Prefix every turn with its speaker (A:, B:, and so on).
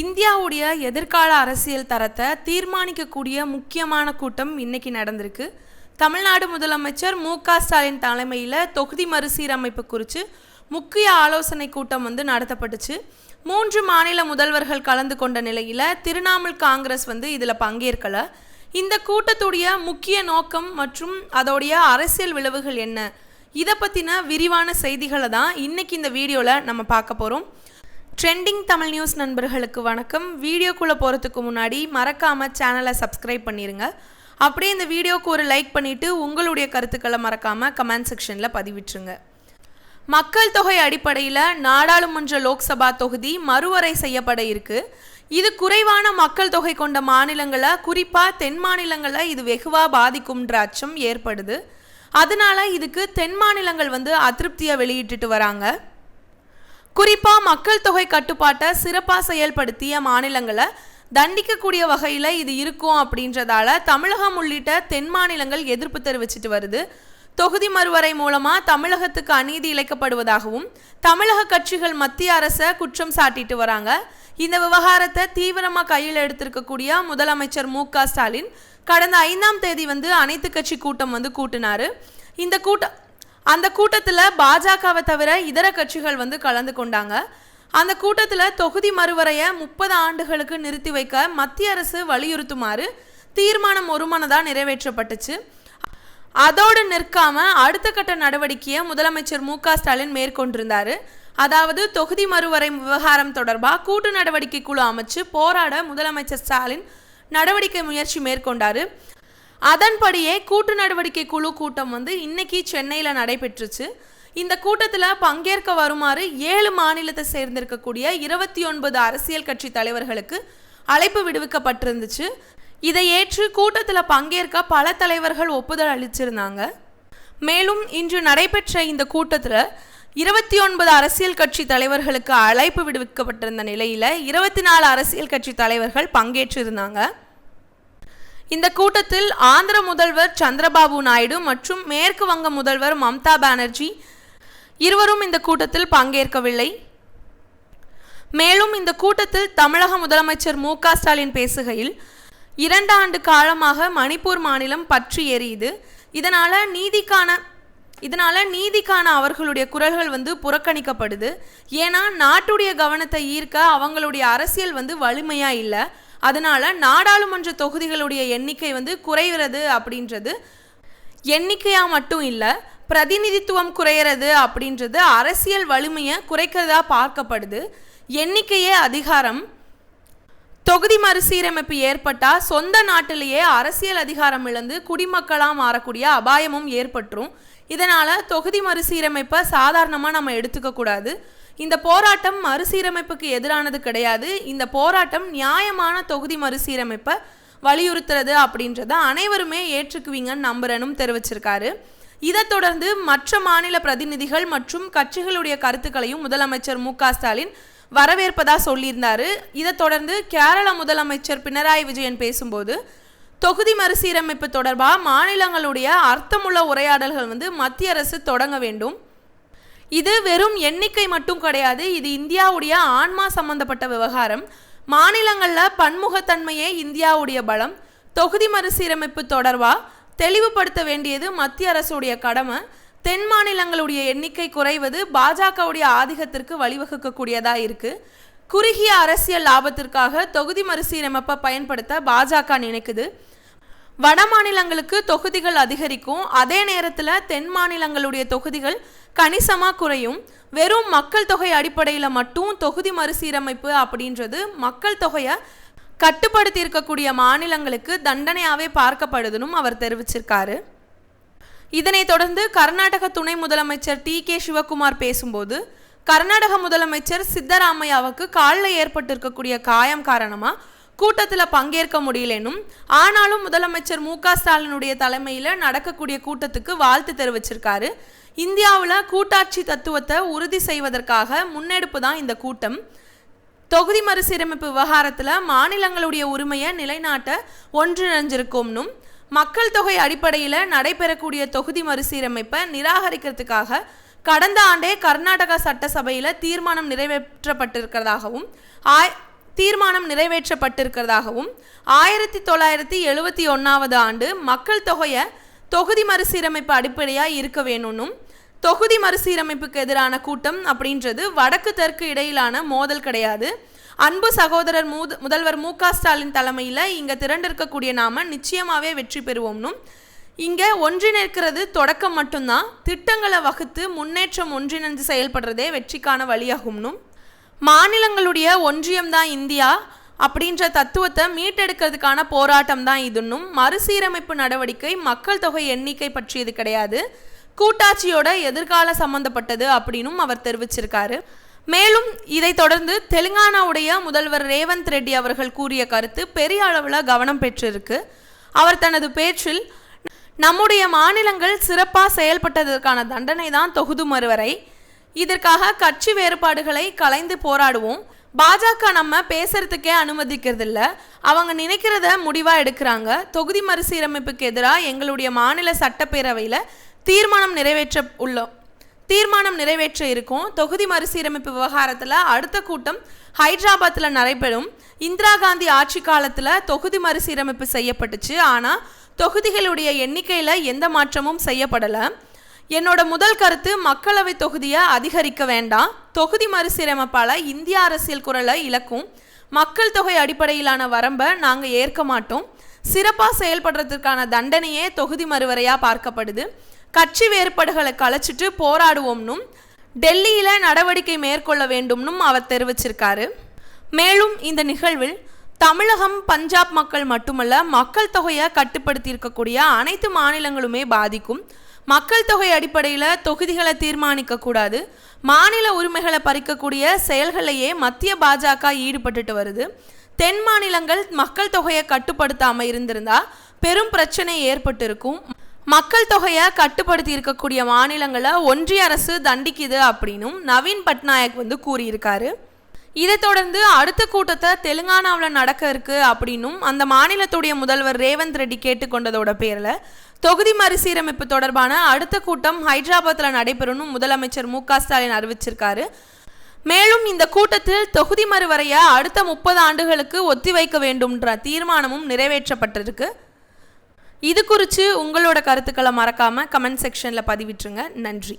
A: இந்தியாவுடைய எதிர்கால அரசியல் தரத்தை தீர்மானிக்கக்கூடிய முக்கியமான கூட்டம் இன்னைக்கு நடந்திருக்கு. தமிழ்நாடு முதலமைச்சர் மு க ஸ்டாலின் தலைமையில் தொகுதி மறுசீரமைப்பு குறித்து முக்கிய ஆலோசனை கூட்டம் வந்து நடத்தப்பட்டுச்சு. மூன்று மாநில முதல்வர்கள் கலந்து கொண்ட நிலையில் திரிணாமுல் காங்கிரஸ் வந்து இதில் பங்கேற்கலை. இந்த கூட்டத்துடைய முக்கிய நோக்கம் மற்றும் அதோடைய அரசியல் விளைவுகள் என்ன? இதை பற்றின விரிவான செய்திகளை தான் இன்னைக்கு இந்த வீடியோவில் நம்ம பார்க்க போகிறோம் ட்ரெண்டிங் தமிழ் நியூஸ் நண்பர்களுக்கு வணக்கம். வீடியோக்குள்ளே போகிறதுக்கு முன்னாடி மறக்காமல் சேனலை சப்ஸ்கிரைப் பண்ணிடுங்க அப்படியே இந்த வீடியோக்கு ஒரு லைக் பண்ணிவிட்டு உங்களுடைய கருத்துக்களை மறக்காமல் கமெண்ட் செக்ஷனில் பதிவிட்டுருங்க. மக்கள் தொகை அடிப்படையில் நாடாளுமன்ற லோக்சபா தொகுதி மறுவரை செய்யப்பட இருக்கு. இது குறைவான மக்கள் தொகை கொண்ட மாநிலங்களை குறிப்பாக தென் மாநிலங்களை இது வெகுவாக பாதிக்கும்ன்ற அச்சம் ஏற்படுது. அதனால இதுக்கு தென் மாநிலங்கள் வந்து அதிருப்தியை வெளியிட்டுட்டு வராங்க. குறிப்பாக மக்கள் தொகை கட்டுப்பாட்டை சிறப்பாக செயல்படுத்திய மாநிலங்களை தண்டிக்கக்கூடிய வகையில் இது இருக்கும் அப்படின்றதால தமிழகம் உள்ளிட்ட தென் மாநிலங்கள் எதிர்ப்பு தெரிவிச்சிட்டு வருது. தொகுதி மறுவரை மூலமாக தமிழகத்துக்கு அநீதி இழைக்கப்படுவதாகவும் தமிழக கட்சிகள் மத்திய அரசை குற்றம் சாட்டிட்டு வராங்க. இந்த விவகாரத்தை தீவிரமாக கையில் எடுத்திருக்கக்கூடிய முதலமைச்சர் மு க ஸ்டாலின் கடந்த ஐந்தாம் தேதி வந்து அனைத்து கட்சி கூட்டம் வந்து கூட்டினாரு. இந்த கூட்டம் அந்த கூட்டத்தில் பாஜகவை தவிர இதர கட்சிகள் வந்து கலந்து கொண்டாங்க. அந்த கூட்டத்தில் தொகுதி மறுவரையை முப்பது ஆண்டுகளுக்கு நிறுத்தி வைக்க மத்திய அரசு வலியுறுத்துமாறு தீர்மானம் ஒருமனதாக நிறைவேற்றப்பட்டுச்சு. அதோடு நிற்காம அடுத்த கட்ட நடவடிக்கையை முதலமைச்சர் மு க ஸ்டாலின் மேற்கொண்டிருந்தார். அதாவது தொகுதி மறுவரை விவகாரம் தொடர்பாக கூட்டு நடவடிக்கை குழு அமைச்சு போராட முதலமைச்சர் ஸ்டாலின் நடவடிக்கை முயற்சி மேற்கொண்டார். அதன்படியே கூட்டு நடவடிக்கை குழு கூட்டம் வந்து இன்னைக்கு சென்னையில் நடைபெற்றுச்சு. இந்த கூட்டத்தில் பங்கேற்க வருமாறு ஏழு மாநிலத்தை சேர்ந்திருக்கக்கூடிய இருபத்தி ஒன்பது அரசியல் கட்சி தலைவர்களுக்கு அழைப்பு விடுவிக்கப்பட்டிருந்துச்சு. இதை ஏற்று கூட்டத்தில் பங்கேற்க பல தலைவர்கள் ஒப்புதல் அளிச்சிருந்தாங்க. மேலும் இன்று நடைபெற்ற இந்த கூட்டத்தில் இருபத்தி ஒன்பது அரசியல் கட்சி தலைவர்களுக்கு அழைப்பு விடுவிக்கப்பட்டிருந்த நிலையில் இருபத்தி நாலு அரசியல் கட்சி தலைவர்கள் பங்கேற்றிருந்தாங்க. இந்த கூட்டத்தில் ஆந்திர முதல்வர் சந்திரபாபு நாயுடு மற்றும் மேற்கு வங்க முதல்வர் மம்தா பானர்ஜி இருவரும் இந்த கூட்டத்தில் பங்கேற்கவில்லை. மேலும் இந்த கூட்டத்தில் தமிழக முதலமைச்சர் மு ஸ்டாலின் பேசுகையில் இரண்டு ஆண்டு காலமாக மணிப்பூர் மாநிலம் பற்றி எரியுது. இதனால நீதிக்கான இதனால நீதிக்கான அவர்களுடைய குரல்கள் வந்து புறக்கணிக்கப்படுது. ஏன்னா நாட்டுடைய கவனத்தை ஈர்க்க அவங்களுடைய அரசியல் வந்து வலிமையா இல்லை. அதனால் நாடாளுமன்ற தொகுதிகளுடைய எண்ணிக்கை வந்து குறைகிறது அப்படின்றது. எண்ணிக்கையாக மட்டும் இல்லை பிரதிநிதித்துவம் குறையிறது அப்படின்றது அரசியல் வலிமையை குறைக்கிறதா பார்க்கப்படுது. எண்ணிக்கையே அதிகாரம். தொகுதி மறுசீரமைப்பு ஏற்பட்டால் சொந்த நாட்டிலேயே அரசியல் அதிகாரம் இழந்து குடிமக்களாக மாறக்கூடிய அபாயமும் ஏற்பட்டுரும். இதனால் தொகுதி மறுசீரமைப்பை சாதாரணமாக நம்ம எடுத்துக்கக்கூடாது இந்த போராட்டம் மறுசீரமைப்புக்கு எதிரானது கிடையாது. இந்த போராட்டம் நியாயமான தொகுதி மறுசீரமைப்பை வலியுறுத்துறது அப்படின்றத அனைவருமே ஏற்றுக்குவீங்கன்னு நம்புறனும் தெரிவிச்சிருக்காரு. இதைத் தொடர்ந்து மற்ற மாநில பிரதிநிதிகள் மற்றும் கட்சிகளுடைய கருத்துக்களையும் முதலமைச்சர் மு ஸ்டாலின் வரவேற்பதா சொல்லியிருந்தார். இதைத் தொடர்ந்து கேரள முதலமைச்சர் பினராயி விஜயன் பேசும்போது தொகுதி மறுசீரமைப்பு தொடர்பாக மாநிலங்களுடைய அர்த்தமுள்ள உரையாடல்கள் வந்து மத்திய அரசு தொடங்க வேண்டும். இது வெறும் எண்ணிக்கை மட்டும் கிடையாது இது இந்தியாவுடைய ஆன்மா சம்பந்தப்பட்ட விவகாரம். மாநிலங்களில் பன்முகத்தன்மையே இந்தியாவுடைய பலம். தொகுதி மறுசீரமைப்பு தொடர்பாக தெளிவுபடுத்த வேண்டியது மத்திய அரசுடைய கடமை. தென் மாநிலங்களுடைய எண்ணிக்கை குறைவது பாஜகவுடைய ஆதிக்கத்திற்கு வழிவகுக்கக்கூடியதாக இருக்குது குறுகிய அரசியல் லாபத்திற்காக தொகுதி மறுசீரமைப்பை பயன்படுத்த பாஜக நினைக்குது. வட மாநிலங்களுக்கு தொகுதிகள் அதிகரிக்கும். அதே நேரத்தில் தென் மாநிலங்களுடைய தொகுதிகள் கணிசமாக குறையும். வெறும் மக்கள் தொகை அடிப்படையில் மட்டும் தொகுதி மறுசீரமைப்பு அப்படின்றது மக்கள் தொகையை கட்டுப்படுத்தி இருக்கக்கூடிய மாநிலங்களுக்கு தண்டனையாகவே பார்க்கப்படுதுன்னு அவர் தெரிவிச்சிருக்காரு. இதனைத் தொடர்ந்து கர்நாடக துணை முதலமைச்சர் டி கே சிவகுமார் பேசும்போது கர்நாடக முதலமைச்சர் சித்தராமையாவுக்கு காலில் ஏற்பட்டிருக்கக்கூடிய காயம் காரணமாக கூட்டத்தில் பங்கேற்க முடியலனும் ஆனாலும் முதலமைச்சர் மு ஸ்டாலினுடைய தலைமையில் நடக்கக்கூடிய கூட்டத்துக்கு வாழ்த்து தெரிவிச்சிருக்காரு. இந்தியாவில் கூட்டாட்சி தத்துவத்தை உறுதி செய்வதற்காக முன்னெடுப்பு தான் இந்த கூட்டம். தொகுதி மறுசீரமைப்பு விவகாரத்தில் மாநிலங்களுடைய உரிமையை நிலைநாட்ட ஒன்றிணைஞ்சிருக்கும்னும் மக்கள் தொகை அடிப்படையில் நடைபெறக்கூடிய தொகுதி மறுசீரமைப்பை நிராகரிக்கிறதுக்காக கடந்த ஆண்டே கர்நாடகா சட்டசபையில் தீர்மானம் நிறைவேற்றப்பட்டிருக்கிறதாகவும் ஆய் தீர்மானம் நிறைவேற்றப்பட்டிருக்கிறதாகவும் ஆயிரத்தி தொள்ளாயிரத்தி எழுபத்தி ஒன்றாவது ஆண்டு மக்கள் தொகையை தொகுதி மறுசீரமைப்பு அடிப்படையாக இருக்க வேணும்னும் தொகுதி மறுசீரமைப்புக்கு எதிரான கூட்டம் அப்படின்றது வடக்கு தெற்கு இடையிலான மோதல் கிடையாது. அன்பு சகோதரர் மூ முதல்வர் மு க ஸ்டாலின் தலைமையில் இங்கே திரண்டிருக்கக்கூடிய நாம நிச்சயமாகவே வெற்றி பெறுவோம்னும். இங்கே ஒன்றிணைக்கிறது தொடக்கம் மட்டும்தான் திட்டங்களை வகுத்து முன்னேற்றம் ஒன்றிணைந்து செயல்படுறதே வெற்றிக்கான வழியாகும்னும். மாநிலங்களுடைய ஒன்றியம்தான் இந்தியா அப்படின்ற தத்துவத்தை மீட்டெடுக்கிறதுக்கான போராட்டம் தான் இதுன்னும் மறுசீரமைப்பு நடவடிக்கை மக்கள் தொகை எண்ணிக்கை பற்றியது கிடையாது. கூட்டாட்சியோட எதிர்கால சம்பந்தப்பட்டது அப்படின்னும் அவர் தெரிவிச்சிருக்காரு. மேலும் இதை தொடர்ந்து தெலுங்கானாவுடைய முதல்வர் ரேவந்த் ரெட்டி அவர்கள் கூறிய கருத்து பெரிய அளவில் கவனம் பெற்றிருக்கு. அவர் தனது பேச்சில் நம்முடைய மாநிலங்கள் சிறப்பாக செயல்பட்டதற்கான தண்டனை தான் தொகுது மறுவரை. இதற்காக கட்சி வேறுபாடுகளை கலைந்து போராடுவோம். பாஜக நம்ம பேசுறதுக்கே அனுமதிக்கிறதில்ல. அவங்க நினைக்கிறத முடிவாக எடுக்கிறாங்க. தொகுதி மறுசீரமைப்புக்கு எதிராக எங்களுடைய மாநில சட்டப்பேரவையில் தீர்மானம் நிறைவேற்ற உள்ளோம் தீர்மானம் நிறைவேற்ற இருக்கும். தொகுதி மறுசீரமைப்பு விவகாரத்தில் அடுத்த கூட்டம் ஹைதராபாத்தில் நடைபெறும். இந்திரா காந்தி ஆட்சி காலத்தில் தொகுதி மறுசீரமைப்பு செய்யப்பட்டுச்சு. ஆனால் தொகுதிகளுடைய எண்ணிக்கையில் எந்த மாற்றமும் செய்யப்படலை. என்னோட முதல் கருத்து மக்களவை தொகுதியை அதிகரிக்க வேண்டாம். தொகுதி மறுசீரமைப்பால் இந்திய அரசியல் குரலை இழக்கும். மக்கள் தொகை அடிப்படையிலான வரம்பை நாங்கள் ஏற்க மாட்டோம். சிறப்பாக செயல்படுறதுக்கான தண்டனையே தொகுதி மறுவரையாக பார்க்கப்படுது. கட்சி வேறுபாடுகளை கலைச்சிட்டு போராடுவோம்னும் டெல்லியில் நடவடிக்கை மேற்கொள்ள வேண்டும்னும் அவர் தெரிவிச்சிருக்காரு. மேலும் இந்த நிகழ்வில் தமிழகம் பஞ்சாப் மக்கள் மட்டுமல்ல மக்கள் தொகையை கட்டுப்படுத்தி இருக்கக்கூடிய அனைத்து மாநிலங்களுமே பாதிக்கும். மக்கள் தொகை அடிப்படையில் தொகுதிகளை தீர்மானிக்கக்கூடாது. மாநில உரிமைகளை பறிக்கக்கூடிய செயல்களையே மத்திய பாஜக ஈடுபட்டுட்டு வருது. தென் மாநிலங்கள் மக்கள் தொகையை கட்டுப்படுத்தாமல் இருந்திருந்தா பெரும் பிரச்சனை ஏற்பட்டிருக்கும். மக்கள் தொகையை கட்டுப்படுத்தி இருக்கக்கூடிய மாநிலங்களை ஒன்றிய அரசு தண்டிக்குது அப்படின்னும் நவீன் பட்நாயக் வந்து கூறியிருக்காரு. இதை தொடர்ந்து அடுத்த கூட்டத்தை தெலுங்கானாவில் நடக்க இருக்கு அப்படின்னும் அந்த மாநிலத்துடைய முதல்வர் ரேவந்த் ரெட்டி கேட்டுக்கொண்டதோட பேரில் தொகுதி மறுசீரமைப்பு தொடர்பான அடுத்த கூட்டம் ஹைதராபாத்தில் நடைபெறும்னு முதலமைச்சர் மு ஸ்டாலின் அறிவிச்சிருக்காரு. மேலும் இந்த கூட்டத்தில் தொகுதி மறுவரைய அடுத்த முப்பது ஆண்டுகளுக்கு ஒத்திவைக்க வேண்டும்ன்ற தீர்மானமும் நிறைவேற்றப்பட்டிருக்கு. இது குறித்து உங்களோட கருத்துக்களை மறக்காமல் கமெண்ட் செக்ஷனில் பதிவிட்டுருங்க. நன்றி.